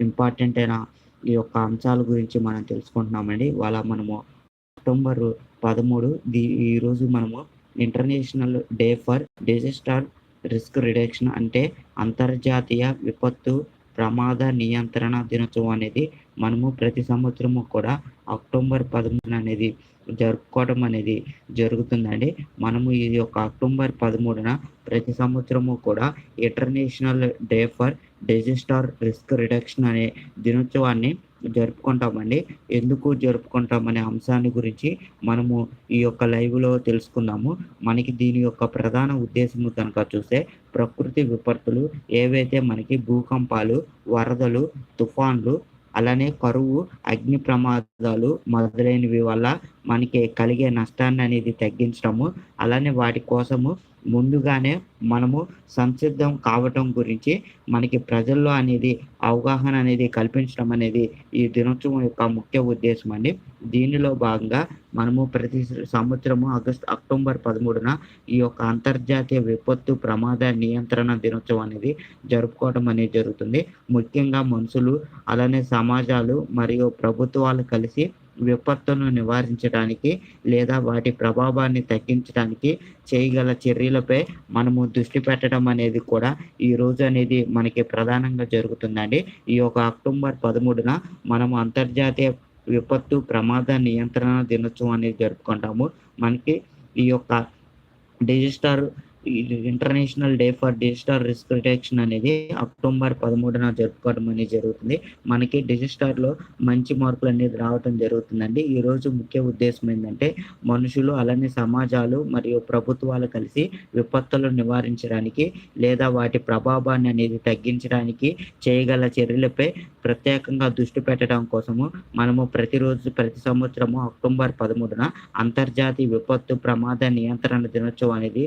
Important అయిన ఈ యొక్క అంశాల గురించి మనం తెలుసుకుంటున్నామండి. వాళ్ళ మనము అక్టోబర్ పదమూడు దీ ఈరోజు మనము international day for disaster risk reduction అంటే అంతర్జాతీయ విపత్తు ప్రమాద నియంత్రణ దినోత్సవం అనేది మనము ప్రతి సంవత్సరము కూడా అక్టోబర్ పదమూడు అనేది జరుపుకోవడం అనేది జరుగుతుందండి. మనము ఈ యొక్క అక్టోబర్ పదమూడున ప్రతి సంవత్సరము కూడా international day for disaster risk reduction అనే దినోత్సవాన్ని జరుపుకుంటామండి. ఎందుకు జరుపుకుంటామనే అంశాన్ని గురించి మనము ఈ యొక్క లైవ్లో తెలుసుకుందాము. మనకి దీని యొక్క ప్రధాన ఉద్దేశము కనుక చూస్తే ప్రకృతి విపత్తులు ఏవైతే మనకి భూకంపాలు వరదలు తుఫాన్లు అలానే కరువు అగ్ని ప్రమాదాలు మొదలైనవి వల్ల మనకి కలిగే నష్టాన్ని అనేది తగ్గించడము అలానే వాటి కోసము ముందుగానే మనము సంసిద్ధం కావటం గురించి మనకి ప్రజల్లో అనేది అవగాహన అనేది కల్పించడం అనేది ఈ దినోత్సవం యొక్క ముఖ్య ఉద్దేశం అండి. దీనిలో భాగంగా మనము ప్రతి సంవత్సరము ఆగస్ట్ అక్టోబర్ పదమూడున ఈ యొక్క అంతర్జాతీయ విపత్తు ప్రమాద నియంత్రణ దినోత్సవం అనేది జరుపుకోవడం అనేది జరుగుతుంది. ముఖ్యంగా మనుషులు అలానే సమాజాలు మరియు ప్రభుత్వాలు కలిసి విపత్తును నివారించడానికి లేదా వాటి ప్రభావాన్ని తగ్గించడానికి చేయగల చర్యలపై మనము దృష్టి పెట్టడం అనేది కూడా ఈ రోజు అనేది మనకి ప్రధానంగా జరుగుతుందండి. ఈ యొక్క అక్టోబర్ పదమూడున మనము అంతర్జాతీయ విపత్తు ప్రమాద నియంత్రణ దినోత్సవం అనేది జరుపుకుంటాము. మనకి ఈ యొక్క disaster international day for digital risk reduction అనేది అక్టోబర్ పదమూడున జరుపుకోవడం అనేది జరుగుతుంది. మనకి డిజిస్టార్లో మంచి మార్కులు అనేది రావడం జరుగుతుందండి. ఈ రోజు ముఖ్య ఉద్దేశం ఏంటంటే మనుషులు అలానే సమాజాలు మరియు ప్రభుత్వాలు కలిసి విపత్తులను నివారించడానికి లేదా వాటి ప్రభావాన్ని అనేది తగ్గించడానికి చేయగల చర్యలపై ప్రత్యేకంగా దృష్టి పెట్టడం కోసము మనము ప్రతిరోజు ప్రతి సంవత్సరము అక్టోబర్ పదమూడున అంతర్జాతీయ విపత్తు ప్రమాద నియంత్రణ దినోత్సవం అనేది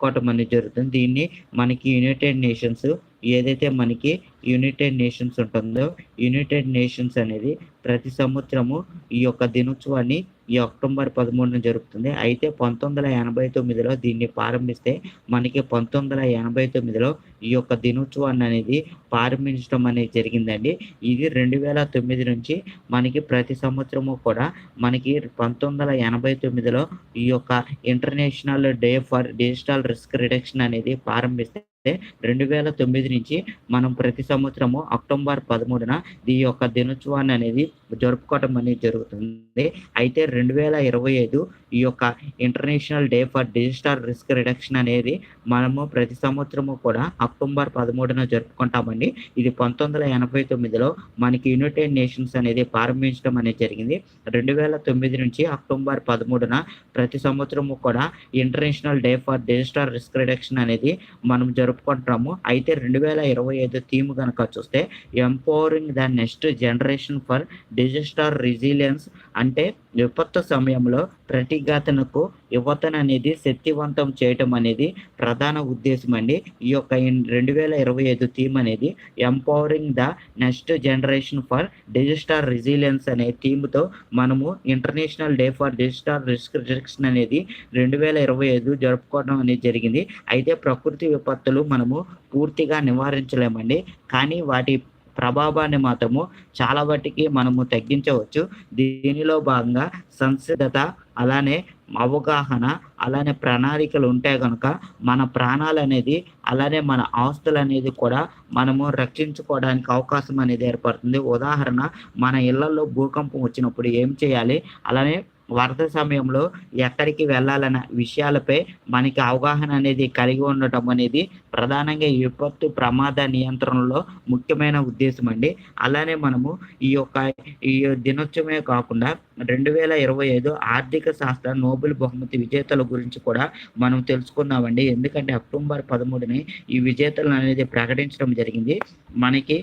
జరుపుకోవటం అనేది జరుగుతుంది. దీన్ని మనకి యునైటెడ్ నేషన్స్ ఏదైతే మనకి యునైటెడ్ నేషన్స్ ఉంటుందో యునైటెడ్ నేషన్స్ అనేది ప్రతి సంవత్సరము ఈ యొక్క దినోత్సవాన్ని ఈ అక్టోబర్ పదమూడున జరుపుతుంది. అయితే పంతొమ్మిది వందల ఎనభై తొమ్మిదిలో దీన్ని ప్రారంభిస్తే మనకి పంతొమ్మిది వందల ఎనభై తొమ్మిదిలో ఈ యొక్క దినోత్సవాన్ని అనేది ప్రారంభించడం అనేది జరిగిందండి. ఇది రెండు వేల తొమ్మిది నుంచి మనకి ప్రతి సంవత్సరము కూడా మనకి పంతొమ్మిది వందల ఎనభై తొమ్మిదిలో ఈ యొక్క international day for digital risk reduction అనేది ప్రారంభిస్తే రెండు వేల తొమ్మిది నుంచి మనం ప్రతి సంవత్సరము అక్టోబర్ పదమూడున ఈ యొక్క దినోత్సవాన్ని అనేది జరుపుకోవడం అనేది జరుగుతుంది. అయితే రెండు వేల ఇరవై ఐదు ఈ యొక్క international day for digital risk reduction అనేది మనము ప్రతి సంవత్సరము కూడా అక్టోబర్ పదమూడున జరుపుకుంటామండి. ఇది పంతొమ్మిది వందల ఎనభై తొమ్మిదిలో మనకి యునైటెడ్ నేషన్స్ అనేది ప్రారంభించడం అనేది జరిగింది. రెండు వేల తొమ్మిది నుంచి అక్టోబర్ పదమూడున ప్రతి సంవత్సరము కూడా international day for digital risk reduction అనేది మనం జరుపుకుంటాము. అయితే రెండు వేల ఇరవై ఐదు థీమ్ కనుక చూస్తే empowering the next generation for digital resilience అంటే విపత్తు సమయంలో ప్రతిఘాతనకు యువతను అనేది శక్తివంతం చేయటం అనేది ప్రధాన ఉద్దేశం అండి ఈ యొక్క రెండు వేల ఇరవై ఐదు థీమ్ అనేది empowering the next generation for digital resilience అనే థీమ్తో మనము international day for digital risk reduction అనేది రెండు వేల ఇరవై ఐదు జరుపుకోవడం అనేది జరిగింది. అయితే ప్రకృతి విపత్తులు మనము పూర్తిగా నివారించలేమండి. కానీ వాటి ప్రభావాన్ని మాత్రము చాలా వాటికి మనము తగ్గించవచ్చు. దీనిలో భాగంగా సంసిద్ధత అలానే అవగాహన అలానే ప్రణాళికలు ఉంటే కనుక మన ప్రాణాలు అనేది అలానే మన ఆస్తులు అనేది కూడా మనము రక్షించుకోవడానికి అవకాశం అనేది ఏర్పడుతుంది. ఉదాహరణ మన ఇళ్ళలో భూకంపం వచ్చినప్పుడు ఏం చేయాలి? అలానే వరద సమయంలో ఎక్కడికి వెళ్ళాలన్న విషయాలపై మనకి అవగాహన అనేది కలిగి ఉండటం అనేది ప్రధానంగా ఈ విపత్తు ప్రమాద నియంత్రణలో ముఖ్యమైన ఉద్దేశం అండి. అలానే మనము ఈ యొక్క ఈ దినోత్సవమే కాకుండా రెండు వేల ఇరవై ఐదు ఆర్థిక శాస్త్ర నోబెల్ బహుమతి విజేతల గురించి కూడా మనం తెలుసుకుందామండి ఎందుకంటే అక్టోబర్ పదమూడుని ఈ విజేతలను అనేది ప్రకటించడం జరిగింది. మనకి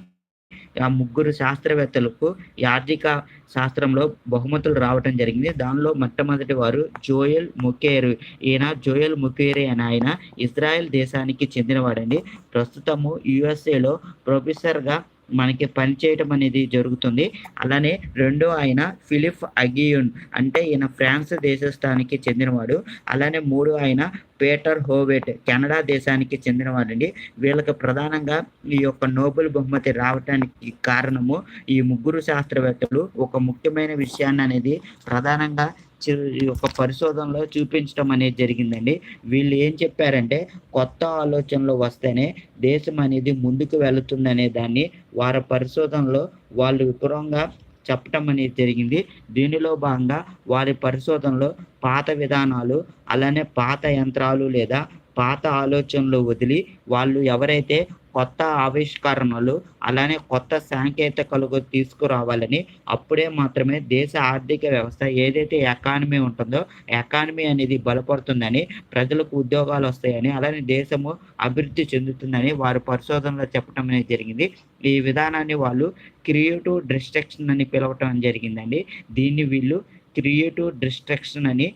ఆ ముగ్గురు శాస్త్రవేత్తలకు ఈ ఆర్థిక శాస్త్రంలో బహుమతులు రావటం జరిగింది. దానిలో మొట్టమొదటి వారు జోయల్ ముఖేరు. ఈయన జోయల్ ముఖేరి అని ఆయన ఇజ్రాయెల్ దేశానికి చెందినవాడండి. ప్రస్తుతము యుఎస్ఏలో ప్రొఫెసర్గా మనకి పనిచేయటం అనేది జరుగుతుంది. అలానే రెండో ఆయన ఫిలిప్ అగియున్ అంటే ఈయన ఫ్రాన్స్ దేశస్థానికి చెందినవాడు. అలానే మూడు ఆయన పీటర్ హోవెట్ కెనడా దేశానికి చెందినవాడండి. వీళ్ళకి ప్రధానంగా ఈ యొక్క నోబెల్ బహుమతి రావటానికి కారణము ఈ ముగ్గురు శాస్త్రవేత్తలు ఒక ముఖ్యమైన విషయాన్ని అనేది ప్రధానంగా ఒక ఈ యొక్క పరిశోధనలో చూపించడం అనేది జరిగిందండి. వీళ్ళు ఏం చెప్పారంటే కొత్త ఆలోచనలు వస్తేనే దేశం అనేది ముందుకు వెళుతుందనే దాన్ని వారి పరిశోధనలో వాళ్ళు విపురంగా చెప్పటం అనేది జరిగింది. దీనిలో భాగంగా వారి పరిశోధనలో పాత విధానాలు అలానే పాత యంత్రాలు లేదా పాత ఆలోచనలు వదిలి వాళ్ళు ఎవరైతే కొత్త ఆవిష్కరణలు అలానే కొత్త సాంకేతికలకు తీసుకురావాలని అప్పుడే మాత్రమే దేశ ఆర్థిక వ్యవస్థ ఏదైతే ఎకానమీ ఉంటుందో ఎకానమీ అనేది బలపడుతుందని ప్రజలకు ఉద్యోగాలు వస్తాయని అలానే దేశము అభివృద్ధి చెందుతుందని వారి పరిశోధనలో చెప్పడం అనేది జరిగింది. ఈ విధానాన్ని వాళ్ళు క్రియేటివ్ డిస్ట్రక్షన్ అని పిలవటం జరిగిందండి. దీన్ని వీళ్ళు క్రియేటివ్ డిస్ట్రక్షన్ అని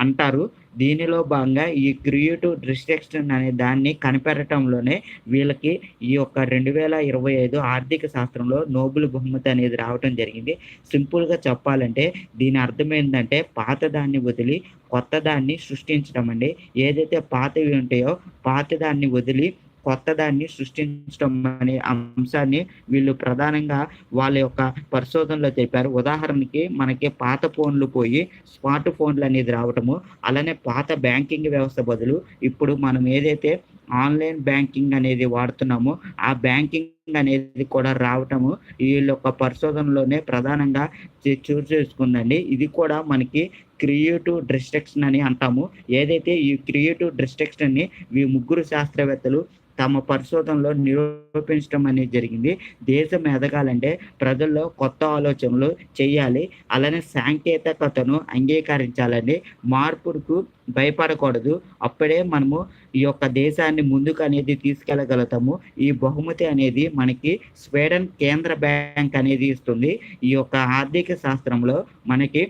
అంటారు. దీనిలో భాగంగా ఈ క్రియేటివ్ డిస్ట్రక్షన్ అనే దాన్ని కనిపెట్టడంలోనే వీళ్ళకి ఈ యొక్క రెండు వేల ఇరవై ఐదు ఆర్థిక శాస్త్రంలో నోబెల్ బహుమతి అనేది రావటం జరిగింది. సింపుల్గా చెప్పాలంటే దీని అర్థం ఏంటంటే పాత దాన్ని వదిలి కొత్త దాన్ని సృష్టించడం అండి. ఏదైతే పాతవి ఉంటాయో పాత దాన్ని వదిలి కొత్తదాన్ని సృష్టించడం అనే అంశాన్ని వీళ్ళు ప్రధానంగా వాళ్ళ యొక్క పరిశోధనలో తెలిపారు ఉదాహరణకి మనకి పాత ఫోన్లు పోయి స్మార్ట్ ఫోన్లు అనేది రావటము అలానే పాత బ్యాంకింగ్ వ్యవస్థ బదులు ఇప్పుడు మనం ఏదైతే ఆన్లైన్ బ్యాంకింగ్ అనేది వాడుతున్నామో ఆ బ్యాంకింగ్ అనేది కూడా రావటము వీళ్ళ యొక్క పరిశోధనలోనే ప్రధానంగా చూసి చేసుకుందండి. ఇది కూడా మనకి క్రియేటివ్ డిస్ట్రక్షన్ అని అంటాము. ఏదైతే ఈ క్రియేటివ్ డిస్ట్రక్షన్ని ఈ ముగ్గురు శాస్త్రవేత్తలు తమ పరిశోధనలో నిరూపించడం అనేది జరిగింది. దేశం ఎదగాలంటే ప్రజల్లో కొత్త ఆలోచనలు చేయాలి. అలానే సాంకేతికతను అంగీకరించాలండి. మార్పుకు భయపడకూడదు. అప్పుడే మనము ఈ యొక్క దేశాన్ని ముందుకు అనేది తీసుకెళ్ళగలుగుతాము. ఈ బహుమతి అనేది మనకి స్వీడన్ కేంద్ర బ్యాంక్ అనేది ఇస్తుంది. ఈ యొక్క ఆర్థిక శాస్త్రంలో మనకి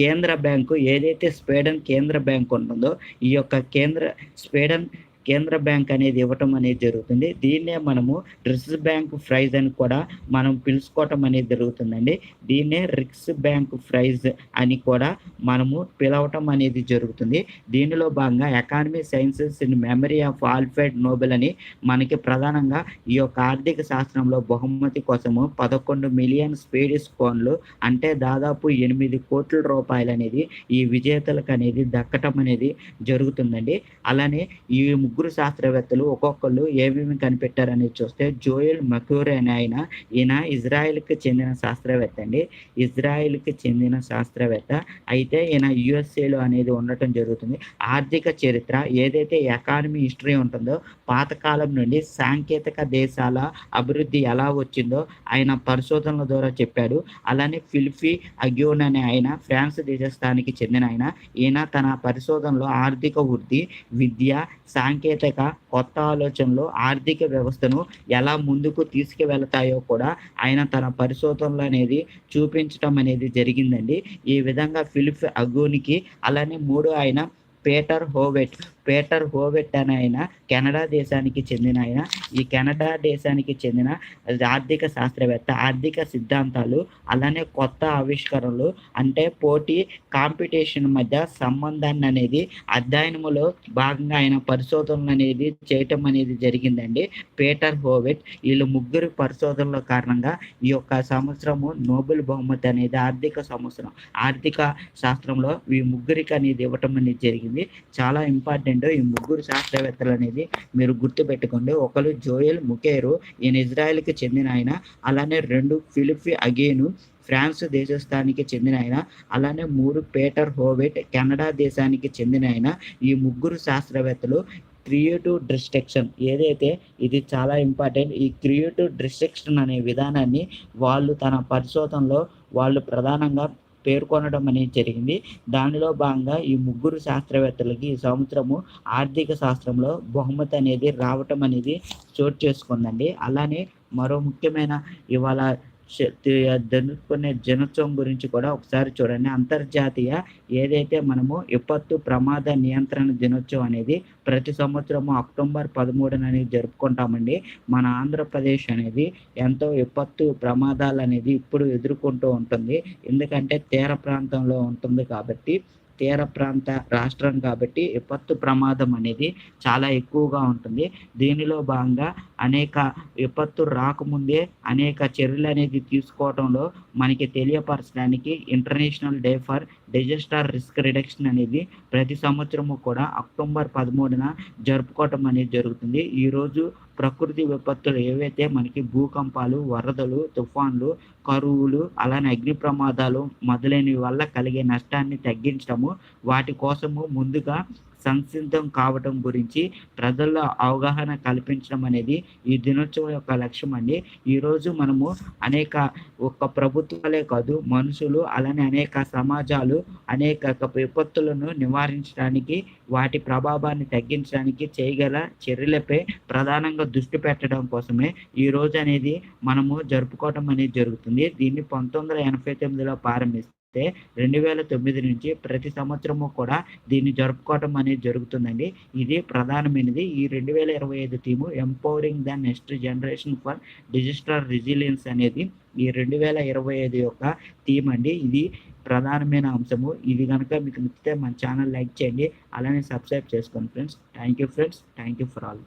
కేంద్ర బ్యాంకు ఏదైతే స్వీడన్ కేంద్ర బ్యాంక్ ఉంటుందో ఈ యొక్క కేంద్ర స్వీడన్ కేంద్ర బ్యాంక్ అనేది ఇవ్వటం అనేది జరుగుతుంది. దీన్నే మనము రిజర్వ్ బ్యాంక్ ప్రైజ్ అని కూడా మనం పిలుచుకోవటం అనేది జరుగుతుందండి. దీన్నే రిక్స్ బ్యాంక్ ప్రైజ్ అని కూడా మనము పిలవటం అనేది జరుగుతుంది. దీనిలో భాగంగా economy sciences in memory of Alfred Nobel అని మనకి ప్రధానంగా ఈ యొక్క ఆర్థిక శాస్త్రంలో బహుమతి కోసము పదకొండు మిలియన్ స్వీడిష్ కోన్లు అంటే దాదాపు ఎనిమిది కోట్ల రూపాయలు అనేది ఈ విజేతలకు అనేది దక్కటం అనేది జరుగుతుందండి. అలానే ఈ ముగ్గురు శాస్త్రవేత్తలు ఒక్కొక్కళ్ళు ఏమేమి కనిపెట్టారనేది చూస్తే జోయల్ మక్యూర్ అనే ఆయన ఈయన ఇజ్రాయెల్కి చెందిన శాస్త్రవేత్త అండి. ఇజ్రాయెల్కి చెందిన శాస్త్రవేత్త. అయితే ఈయన యుఎస్ఏలో అనేది ఉండటం జరుగుతుంది. ఆర్థిక చరిత్ర ఏదైతే ఎకానమీ హిస్టరీ ఉంటుందో పాతకాలం నుండి సాంకేతిక దేశాల అభివృద్ధి ఎలా వచ్చిందో ఆయన పరిశోధనల ద్వారా చెప్పాడు. అలానే ఫిల్ఫీ అగ్యోన్ అనే ఆయన ఫ్రాన్స్ దేశస్థానికి చెందిన ఆయన ఈయన తన పరిశోధనలో ఆర్థిక వృద్ధి విద్య సాంకేతిక సాంకేతిక కొత్త ఆలోచనలు ఆర్థిక వ్యవస్థను ఎలా ముందుకు తీసుకువెళతాయో కూడా ఆయన తన పరిశోధనలు అనేది చూపించటం అనేది జరిగిందండి. ఈ విధంగా ఫిలిప్ అగోనికి అలానే మూడు ఆయన పీటర్ హోవెట్ పీటర్ హోవెట్ అనే ఆయన కెనడా దేశానికి చెందిన ఆయన. ఈ కెనడా దేశానికి చెందిన ఆర్థిక శాస్త్రవేత్త ఆర్థిక సిద్ధాంతాలు అలానే కొత్త ఆవిష్కరణలు అంటే పోటీ కాంపిటీషన్ మధ్య సంబంధాన్ని అనేది అధ్యయనములో భాగంగా ఆయన పరిశోధనలు అనేది చేయటం అనేది జరిగిందండి. పీటర్ హోవెట్ వీళ్ళు ముగ్గురు పరిశోధనల కారణంగా ఈ యొక్క సంవత్సరము నోబెల్ బహుమతి అనేది ఆర్థిక సంవత్సరం ఆర్థిక శాస్త్రంలో ఈ ముగ్గురికి అనేది ఇవ్వటం అనేది జరిగింది. చాలా ఇంపార్టెంట్ ఈ ముగ్గురు శాస్త్రవేత్తలు అనేది మీరు గుర్తుపెట్టుకోండి. ఒకరు జోయల్ ముకేరు ఈయన ఇజ్రాయెల్కి చెందిన ఆయన. అలానే రెండు ఫిలిప్ అగేను ఫ్రాన్స్ దేశస్థానికి చెందిన ఆయన. అలానే మూడు పీటర్ హోవెట్ కెనడా దేశానికి చెందిన ఆయన. ఈ ముగ్గురు శాస్త్రవేత్తలు క్రియేటివ్ డిస్ట్రక్షన్ ఏదైతే ఇది చాలా ఇంపార్టెంట్ ఈ క్రియేటివ్ డిస్ట్రక్షన్ అనే విధానాన్ని వాళ్ళు తన పరిశోధనలో వాళ్ళు ప్రధానంగా పేర్కొనడం అనేది జరిగింది. దానిలో భాగంగా ఈ ముగ్గురు శాస్త్రవేత్తలకి ఈ సంవత్సరము ఆర్థిక శాస్త్రంలో బహుమతి అనేది రావటం అనేది చోటు చేసుకుందండి. అలానే మరో ముఖ్యమైన ఇవాళ శ- తి- జరుపుకునే దినోత్సవం గురించి కూడా ఒకసారి చూడండి. అంతర్జాతీయ ఏదైతే మనము విపత్తు ప్రమాద నియంత్రణ దినోత్సవం అనేది ప్రతి సంవత్సరము అక్టోబర్ పదమూడున అనేది జరుపుకుంటామండి. మన ఆంధ్రప్రదేశ్ అనేది ఎంతో విపత్తు ప్రమాదాలు అనేది ఇప్పుడు ఎదుర్కొంటూ ఉంటుంది. ఎందుకంటే తీర ప్రాంతంలో ఉంటుంది కాబట్టి తీర ప్రాంత రాష్ట్రం కాబట్టి విపత్తు ప్రమాదం అనేది చాలా ఎక్కువగా ఉంటుంది. దీనిలో భాగంగా అనేక విపత్తు రాకముందే అనేక చర్యలు అనేది తీసుకోవడంలో మనకి తెలియపరచడానికి international day for disaster risk reduction అనేది ప్రతి సంవత్సరము కూడా అక్టోబర్ పదమూడున జరుపుకోవటం అనేది జరుగుతుంది. ఈరోజు ప్రకృతి విపత్తులు ఏవైతే మనకి భూకంపాలు వరదలు తుఫాన్లు కరువులు అలానే అగ్ని ప్రమాదాలు మొదలైనవి వల్ల కలిగే నష్టాన్ని తగ్గించడము వాటి కోసము ముందుగా సంసిద్ధం కావటం గురించి ప్రజల్లో అవగాహన కల్పించడం అనేది ఈ దినోత్సవం యొక్క లక్ష్యం అండి. ఈరోజు మనము అనేక ఒక్క ప్రభుత్వాలే కాదు మనుషులు అలానే అనేక సమాజాలు అనేక విపత్తులను నివారించడానికి వాటి ప్రభావాన్ని తగ్గించడానికి చేయగల చర్యలపై ప్రధానంగా దృష్టి పెట్టడం కోసమే ఈ రోజు అనేది మనము జరుపుకోవటం అనేది జరుగుతుంది. దీన్ని పంతొమ్మిది వందల ఎనభై తొమ్మిదిలో చూస్తే రెండు వేల తొమ్మిది నుంచి ప్రతి సంవత్సరము కూడా దీన్ని జరుపుకోవటం అనేది జరుగుతుందండి. ఇది ప్రధానమైనది. ఈ రెండు వేల ఇరవై ఐదు theme empowering the next generation for digital resilience అనేది ఈ రెండు వేల ఇరవై ఐదు యొక్క థీమ్ అండి. ఇది ప్రధానమైన అంశము. ఇది కనుక మీకు నచ్చితే మన ఛానల్ లైక్ చేయండి. అలానే సబ్స్క్రైబ్ చేసుకోండి friends. Thank you friends. Thank you for all.